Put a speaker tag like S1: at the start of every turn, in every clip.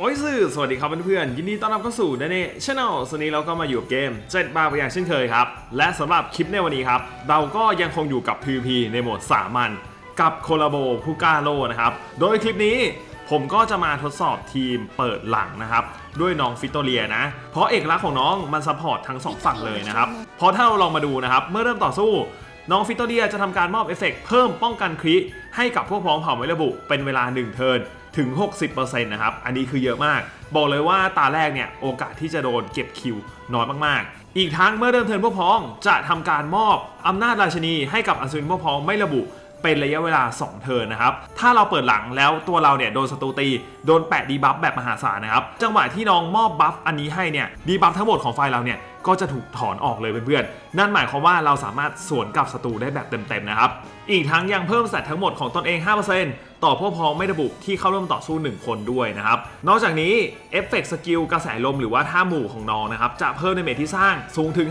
S1: โอ้ยสื่อสวัสดีครับเพื่อนๆยินดีต้อนรับเข้าสู่เดเน่ชาแนลวันนี้เราก็มาอยู่กับเกมเจ็ดบาร์อย่างเช่นเคยครับ และสำหรับคลิปในวันนี้ครับ เราก็ยังคงอยู่กับ PVP ในโหมดสามัญกับโคลาโบพูกาโลนะครับ โดยคลิปนี้ผมก็จะมาทดสอบทีมเปิดหลังนะครับ ด้วยน้องฟิโตเรียนะ เพราะเอกลักษณ์ของน้องมันซัพพอร์ตทั้งสองฝั่งเลยนะครับเพราะถ้าเราลองมาดูนะครับ เมื่อเริ่มต่อสู้น้องฟิโตเรียจะทำการมอบเอฟเฟกต์เพิ่มป้องกันคริให้กับพวกพ้องเผ่าไมระบุเป็นเวลา 1 เทิร์น ถึง 60%นะครับ อันนี้คือเยอะมาก บอกเลยว่าตาแรกเนี่ยโอกาสที่จะโดนเก็บคิวน้อยมากๆ อีกทั้งเมื่อเริ่มเทิร์นพวกพ้องจะทำการมอบอำนาจราชนีให้กับอัศวินพวกพ้องไม่ระบุเป็นระยะเวลา 2 เทิร์นนะครับ ถ้าเราเปิดหลังแล้วตัวเราเนี่ยโดนศัตรูตี โดนแปะดีบัฟแบบมหาศาลนะครับ จังหวะที่น้องมอบบัฟอันนี้ให้เนี่ยดีบัฟทั้งหมดของไฟเราเนี่ย ก็จะถูกถอนออกเลยเพื่อนๆ นั่นหมายความว่าเราสามารถสวนกับศัตรูได้แบบเต็มๆนะครับ อีกทั้งยังเพิ่มสัตททั้งหมดของตนเอง 5%ต่อพวกพ้องไม่ระบุที่เข้าร่วมต่อสู้ 1 คนด้วยนะครับ นอกจากนี้เอฟเฟกต์สกิลกระแสลมหรือว่าท่าหมู่ของน้องนะครับ จะเพิ่มในเมทที่สร้างสูงถึง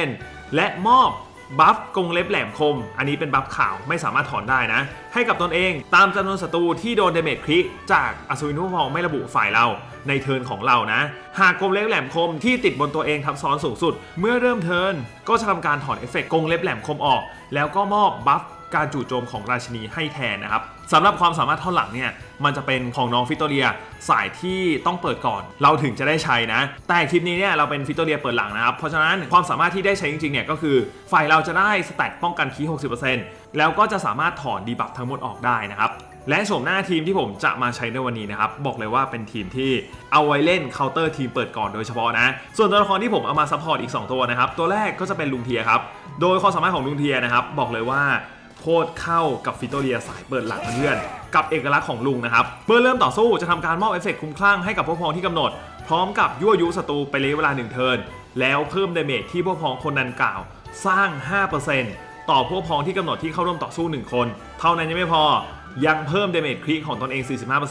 S1: 50%และมอบ บัฟกงเล็บแหลมคม อันนี้เป็นบัฟขาวไม่สามารถถอนได้นะ ให้กับตนเองตามจำนวนศัตรูที่โดนเดเมจคริจากอสุวินผู้พองไม่ระบุฝ่ายเราในเทิร์นของเรานะ หากกงเล็บแหลมคมที่ติดบนตัวเองทับซ้อนสูงสุด เมื่อเริ่มเทิร์นก็จะทำการถอนเอฟเฟกต์กงเล็บแหลมคมออก แล้วก็มอบบัฟ การจู่โจมของราชินีให้แทนนะครับสำหรับความสามารถท่อนหลังเนี่ยมันจะเป็นของน้องฟิโตเรียสายที่ต้องเปิดก่อน เราถึงจะได้ใช้นะ แต่คลิปนี้เนี่ยเราเป็นฟิโตเรียเปิดหลังนะครับ เพราะฉะนั้นความสามารถที่ได้ใช้จริงๆเนี่ยก็คือฝ่ายเราจะได้สแตทป้องกันคีย์60%แล้วก็จะสามารถถอนดีบัฟทั้งหมดออกได้นะครับและโฉมหน้าทีมที่ผมจะมาใช้ในวันนี้นะครับ บอกเลยว่าเป็นทีมที่เอาไว้เล่นเคาน์เตอร์ทีมเปิดก่อนโดยเฉพาะนะ ส่วนตัวละครที่ผมเอามาซัพพอร์ตอีก 2 ตัวนะครับ ตัวแรกก็จะเป็นลุงเทียครับ โดยความสามารถของลุงเทียนะครับ บอกเลยว่า โคตรเข้ากับฟิโตเรียสายเปิดหลังเพื่อน กับเอกลักษณ์ของลุงนะครับ เมื่อเริ่มต่อสู้จะทำการมอบเอฟเฟกต์คุ้มคลั่งให้กับพวกพ้องที่กำหนด พร้อมกับยั่วยุศัตรูไปเลยเวลา1เทิร์นแล้วเพิ่มเดเมจที่พวกพ้องคนนั้นกล่าว สร้าง 5%ต่อพวกพ้องที่กำหนดที่เข้าร่วมต่อสู้ 1 คน เท่านั้นยังไม่พอยังเพิ่มเดเมจคริของตนเอง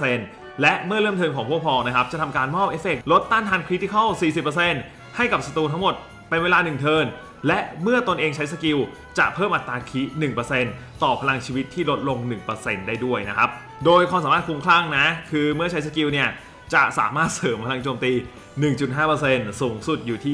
S1: 45%และเมื่อเริ่มเทิร์นของพวกพ้องนะครับจะทำการมอบเอฟเฟกต์ลดต้านทานคริติคอล40%ให้กับศัตรูทั้งหมดเป็นเวลา1เทิร์น และเมื่อตนเองใช้สกิล จะเพิ่มอัตราคี1%ต่อพลังชีวิตที่ลดลง 1%ได้ด้วยนะครับ โดยความสามารถคุ้มคลั่งนะ คือเมื่อใช้สกิลเนี่ยจะสามารถเสริมพลังโจมตี 1.5%สูงสุดอยู่ที่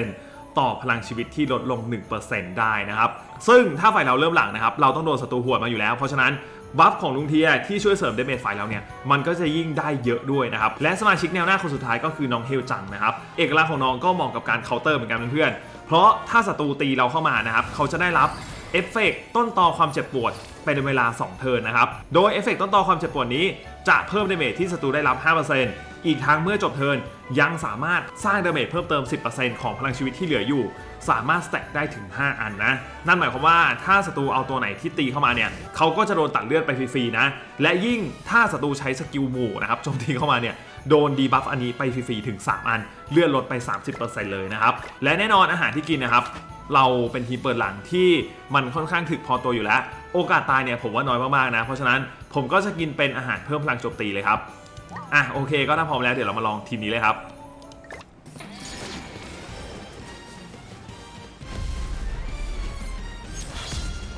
S1: 50%ต่อพลังชีวิตที่ลดลง 1%ได้นะครับ ซึ่งถ้าฝ่ายเราเริ่มหลังนะครับ เราต้องโดนศัตรูหวดมาอยู่แล้ว เพราะฉะนั้นบัฟของลุงเทียที่ช่วยเสริมเดเมจฝ่ายเราเนี่ย มันก็จะยิ่งได้เยอะด้วยนะครับ และสมาชิกแนวหน้าคนสุดท้ายก็คือน้องเฮลจังนะครับ เอกลักษณ์ของน้องก็เหมาะกับการเคาน์เตอร์เหมือนกันเพื่อนๆ เพราะถ้าศัตรูตีเราเข้ามานะครับเขาจะได้รับเอฟเฟกต์ต้นตอความเจ็บปวดเป็นเวลา 2 เทิร์นนะครับ โดยเอฟเฟกต์ต้นตอความเจ็บปวดนี้จะเพิ่มเดเมจที่ศัตรูได้รับ 5%อีกทั้งเมื่อจบเทิร์นยังสามารถสร้างเดเมจเพิ่มเติม 10%ของพลังชีวิตที่เหลืออยู่ สามารถสแต็กได้ถึง 5 อันนะ นั่นหมายความว่าถ้าศัตรูเอาตัวไหนที่ตีเข้ามาเนี่ยเขาก็จะโดนตัดเลือดไปฟรีๆนะ และยิ่งถ้าศัตรูใช้สกิลหมู่นะครับโจมตีเข้ามาเนี่ย โดนดีบัฟอันนี้ไปฟรีๆถึง 3 อัน เลื่อดลดไป 30%เลยนะครับ และแน่นอนอาหารที่กินนะครับ เราเป็นทีมเปิดหลังที่มันค่อนข้างถึกพอตัวอยู่แล้ว โอกาสตายเนี่ยผมว่าน้อยมากๆนะ เพราะฉะนั้นผมก็จะกินเป็นอาหารเพิ่มพลังโจมตีเลยครับ อะโอเค ก็ถ้าพร้อมแล้วเดี๋ยวเรามาลองทีมนี้เลยครับ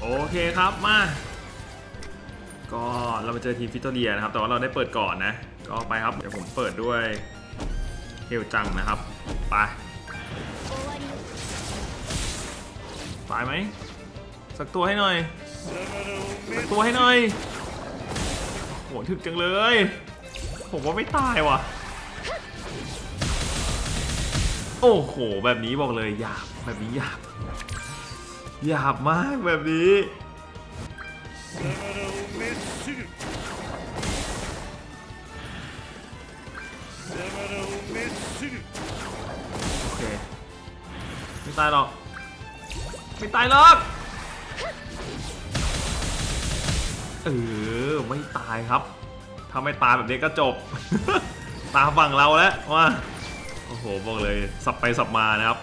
S1: โอเคครับมา ก็เรามาเจอทีมฟิโตเรียนะครับ แต่ว่าเราได้เปิดก่อนนะ ก็ไปครับ เดี๋ยวผมเปิดด้วยเฮลจังนะครับ ไปตายไหม สักตัวให้หน่อย สักตัวให้หน่อยโหถึกจังเลย ผมว่าไม่ตายว่ะ โอ้โห แบบนี้บอกเลยหยาบ แบบนี้หยาบหยาบมากแบบนี้ ไม่ตายหรอก ไม่ตายหรอก เออ ไม่ตายครับ ถ้าไม่ตายแบบนี้ก็จบ ตาฝั่งเราแล้วว่าโอ้โห บอกเลย สับไปสับมานะครับ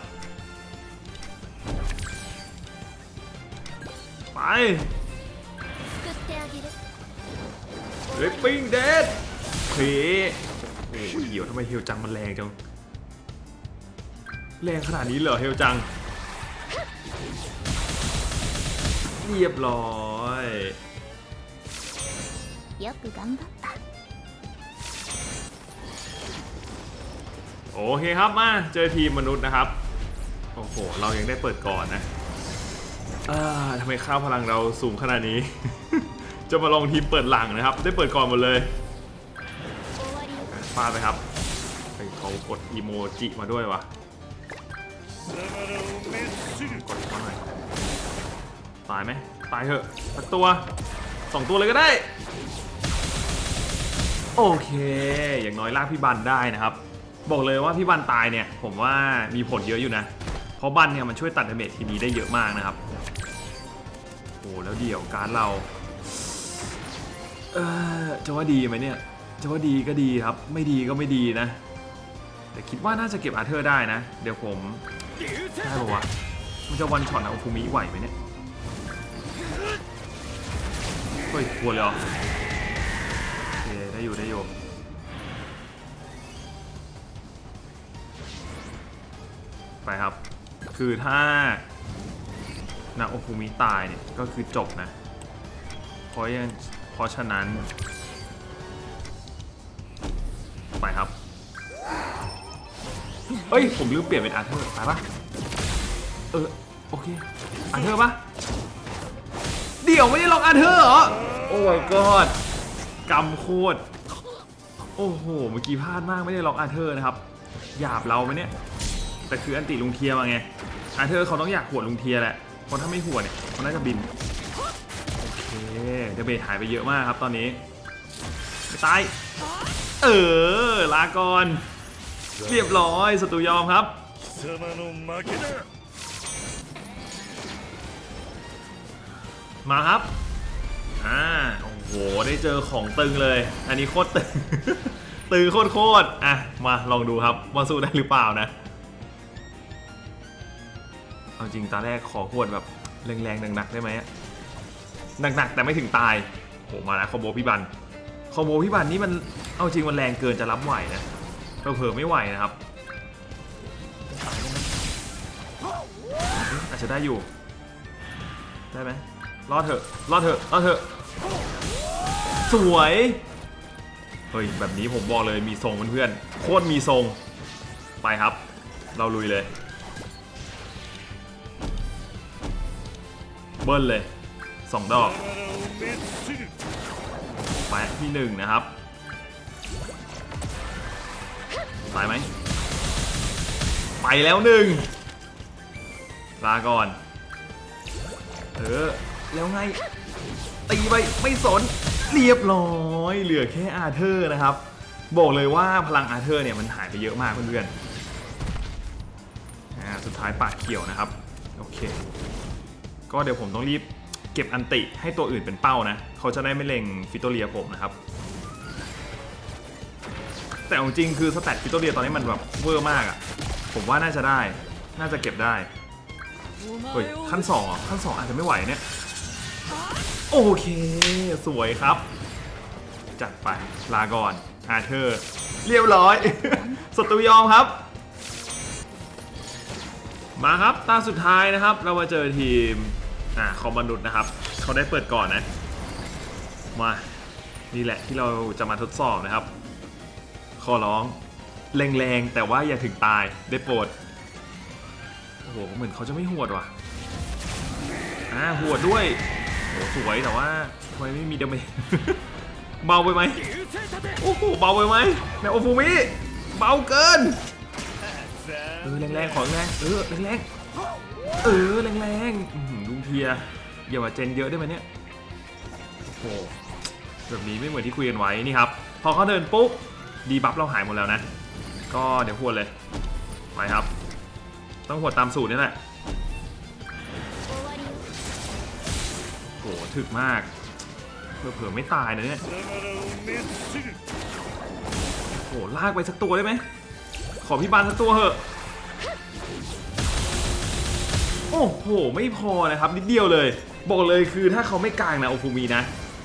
S1: ไปรีปปิ้งเดดเฮ้ยโอ้โหเหี่ยวทำไมเหี่ยวจังมันแรงจัง แรงขนาดนี้เหรอเฮลจัง เรียบร้อยโอเคครับมาเจอทีมมนุษย์นะครับ โอ้โห เรายังได้เปิดก่อนนะอาทำไมข้าวพลังเราสูงขนาดนี้ จะมาลองทีมเปิดหลังนะครับ ได้เปิดก่อนหมดเลยฟาดไปครับเขากดอีโมจิมาด้วยวะ กดมาหน่อยตายไหมตายเถอะสักตัวสองตัวเลยก็ได้ โอเค อย่างน้อยลากพี่บันได้นะครับ บอกเลยว่าพี่บันตายเนี่ย ผมว่ามีผลเยอะอยู่นะ เพราะบันเนี่ยมันช่วยตัดดาเมจทีนี้ได้เยอะมากนะครับ โอ้แล้วเดี่ยวการเรา เออจะว่าดีไหมเนี่ยจะว่าดีก็ดีครับ ไม่ดีก็ไม่ดีนะ แต่คิดว่าน่าจะเก็บอาร์เธอร์ได้นะ เดี๋ยวผม ได้ปะวะมันจะวันช็อตนะโอคุมิไหวไหมเนี่ย เฮ้ยกลัวเลยเหรอโอเคได้อยู่ได้อยู่ไปครับ คือถ้านาโอคุมิตายเนี่ย ก็คือจบนะ เพราะยังเพราะฉะนั้น ไปครับ เอ้ย ผมลืมเปลี่ยนเป็นอาร์เธอร์ไปปะเออ โอเค อาร์เธอร์ปะเดี๋ยวไม่ได้ลองอาร์เธอร์เหรอ โอ้ my god กำโคตร โอ้โห เมื่อกี้พลาดมากไม่ได้ลองอาร์เธอร์นะครับ หยาบเราไหมเนี่ย แต่คืออันติลุงเทียมาไง อาร์เธอร์เขาต้องอยากหัวดลุงเทียแหละ เพราะถ้าไม่หัวดเนี่ยเขาน่าจะบิน โอเคเดเบทหายไปเยอะมากครับตอนนี้ไม่ตาย เออ ลาก่อน เรียบร้อยศัตรูยอมครับ มาครับ อ่า โอ้โห ได้เจอของตึงเลย อันนี้โคตรตึง ตึงโคตรโคตร อะ มาลองดูครับ ว่าสู้ได้หรือเปล่านะ เอาจริงตาแรกขอขวดแบบแรงๆหนักๆได้ไหมหนักๆแต่ไม่ถึงตายโหมาแล้วคอมโบพี่บันคอมโบพี่บันนี่มัน เอาจริงมันแรงเกินจะรับไหวนะ เราเผลอไม่ไหวนะครับอาจจะได้อยู่ ได้ไหมรอดเถอะรอดเถอะรอดเถอะ สวย เฮ้ย แบบนี้ผมบอกเลยมีทรงเพื่อนโคตรมีทรง ไปครับ เราลุยเลย เบิ้ลเลยสองดอก ไปที่หนึ่งนะครับ ตายไหมไปแล้วหนึ่งลาก่อน เออ แล้วไง ตีไปไม่สน เรียบร้อย เหลือแค่อาเธอร์นะครับ บอกเลยว่าพลังอาเธอร์เนี่ยมันหายไปเยอะมากเพื่อนๆสุดท้ายปากเขียวนะครับ โอเค ก็เดี๋ยวผมต้องรีบเก็บอันติให้ตัวอื่นเป็นเป้านะ เขาจะได้ไม่เล็งฟิโตเรียผมนะครับ แต่เอาจริงคือสแตทฟิโตเรียตอนนี้มันแบบเวอร์มากอะ่ะผมว่าน่าจะได้ น่าจะเก็บได้ เฮ้ย ขั้นสองขั้นสองอาจจะไม่ไหวเนี่ย โอเค สวยครับ จัดไป ลาก่อนอาเธอร์เรียบร้อยสตูยอมครับ มาครับ ตาสุดท้ายนะครับ เรามาเจอทีม อ่า คอมมนุษย์นะครับ เขาได้เปิดก่อนนะ มา นี่แหละที่เราจะมาทดสอบนะครับ ขอร้องแรงๆแต่ว่าอย่าถึงตายได้โปรดโอ้โหเหมือนเขาจะไม่หวดว่ะอ่าหวดด้วยโหสวยแต่ว่าทำไมไม่มีดาเมจเบาไปไหมโอ้โหเบาไปไหมแนวโอฟูมิเบาเกินเออแรงๆของแรงเออแรงๆเออแรงๆลุงเทียอย่ามาเจนเยอะได้ไหมเนี่ยโอ้โหแบบนี้ไม่เหมือนที่คุยกันไว้นี่ครับ พอเขาเดินปุ๊บ ดีบัฟเราหายหมดแล้วนะ ก็เดี๋ยวหัวเลย ไปครับ ต้องหัวตามสูตรนี่แหละโหถึกมากเผื่อไม่ตายนะเนี่ย โหลากไปสักตัวได้ไหม ขอพี่บานสักตัวเหอะ โอ้โห ไม่พอนะครับ นิดเดียวเลย บอกเลยคือถ้าเขาไม่กลางนะโอฟูมีนะ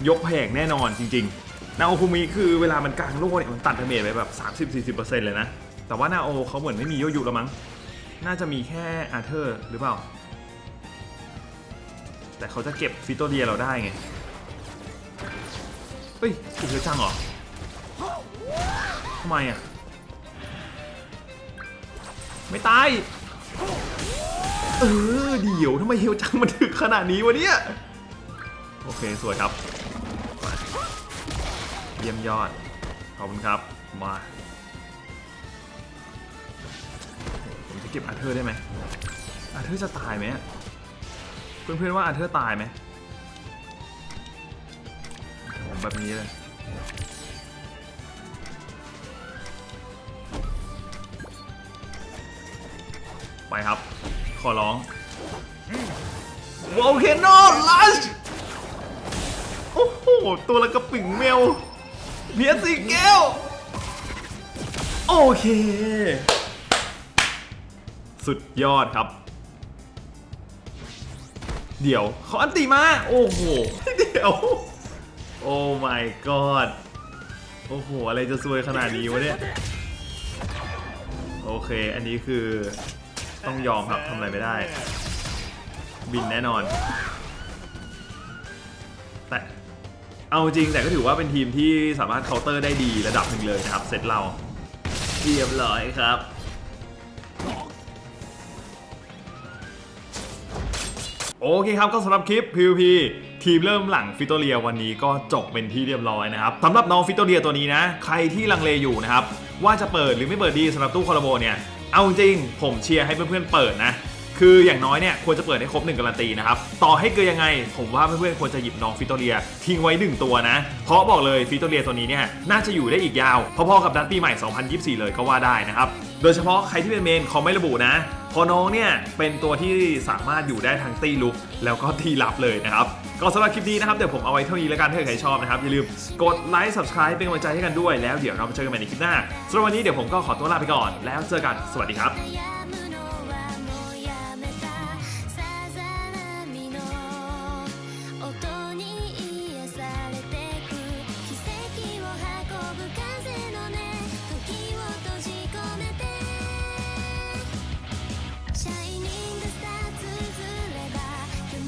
S1: ยกแผงแน่นอนจริง ๆ นาโอฟูมิคือเวลามันกลางโล่เนี่ยมันตัดดาเมจไปแบบ 30-40%เลยนะ แต่ว่านาโอเขาเหมือนไม่มีโยยุแล้วมั้ง น่าจะมีแค่อาเธอร์หรือเปล่า แต่เขาจะเก็บฟิโตเดียเราได้ไง เฮ้ยถูกเยอะจังเหรอทำไมอะ ไม่ตาย เออเดี๋ยวทำไมเฮลจังมันถึกขนาดนี้วะเนี่ย โอเค สวยครับ เยี่ยมยอด ขอบคุณครับ มา ผมจะเก็บอาเธอร์ได้ไหมอาเธอร์จะตายไหมเพื่อนๆว่าอาเธอร์ตายไหมผมแบบนี้เลยไปครับ ขอร้องวอลเคนอลัชโอ้โห ตัวละกระปิ่งเมล เบียสีแก้ว โอเค สุดยอดครับ เดี๋ยวเขาอันตีมา โอ้โห เดี๋ยว โอ้ my god โอ้โห อะไรจะซวยขนาดนี้วะเนี่ย โอเค อันนี้คือต้องยอมครับทำอะไรไม่ได้ บินแน่นอน แต่ เอาจริงแต่ก็ถือว่าเป็นทีมที่สามารถเคาน์เตอร์ได้ดีระดับหนึ่งเลยนะครับเซตเราเรียบร้อยครับโอเคครับก็สำหรับคลิป PVP ทีมเริ่มหลังฟิโตเรียวันนี้ก็จบเป็นที่เรียบร้อยนะครับสำหรับน้องฟิโตเรียตัวนี้นะ ใครที่ลังเลอยู่นะครับ ว่าจะเปิดหรือไม่เปิดดีสำหรับตู้คอร์โบเนี่ย เอาจริงผมเชียร์ให้เพื่อนๆเปิดนะ คืออย่างน้อยเนี่ยควรจะเปิดให้ครบ1การันตีนะครับ ต่อให้เกินยังไง ผมว่าเพื่อนๆควรจะหยิบน้องฟิโตเรีย ทิ้งไว้ 1 ตัวนะ เพราะบอกเลยฟิโตเรียตัวนี้เนี่ยน่าจะอยู่ได้อีกยาว พอๆกับดันปีใหม่ 2024 เลยก็ว่าได้นะครับ โดยเฉพาะใครที่เป็นเมนเขาไม่ระบุนะพอน้องเนี่ยเป็นตัวที่สามารถอยู่ได้ทั้งตีลุก แล้วก็ทีรับเลยนะครับก็สำหรับคลิปนี้นะครับเดี๋ยวผมเอาไว้เท่านี้แล้วกันถ้าใครชอบนะครับอย่าลืมกดไลค์ subscribe เป็นกำลังใจให้กันด้วยแล้วเดี๋ยวเรามาเจอกันใหม่ในคลิปหน้าสำหรับวันนี้เดี๋ยวผมก็ขอตัวลาไปก่อนแล้วเจอกันสวัสดีครับ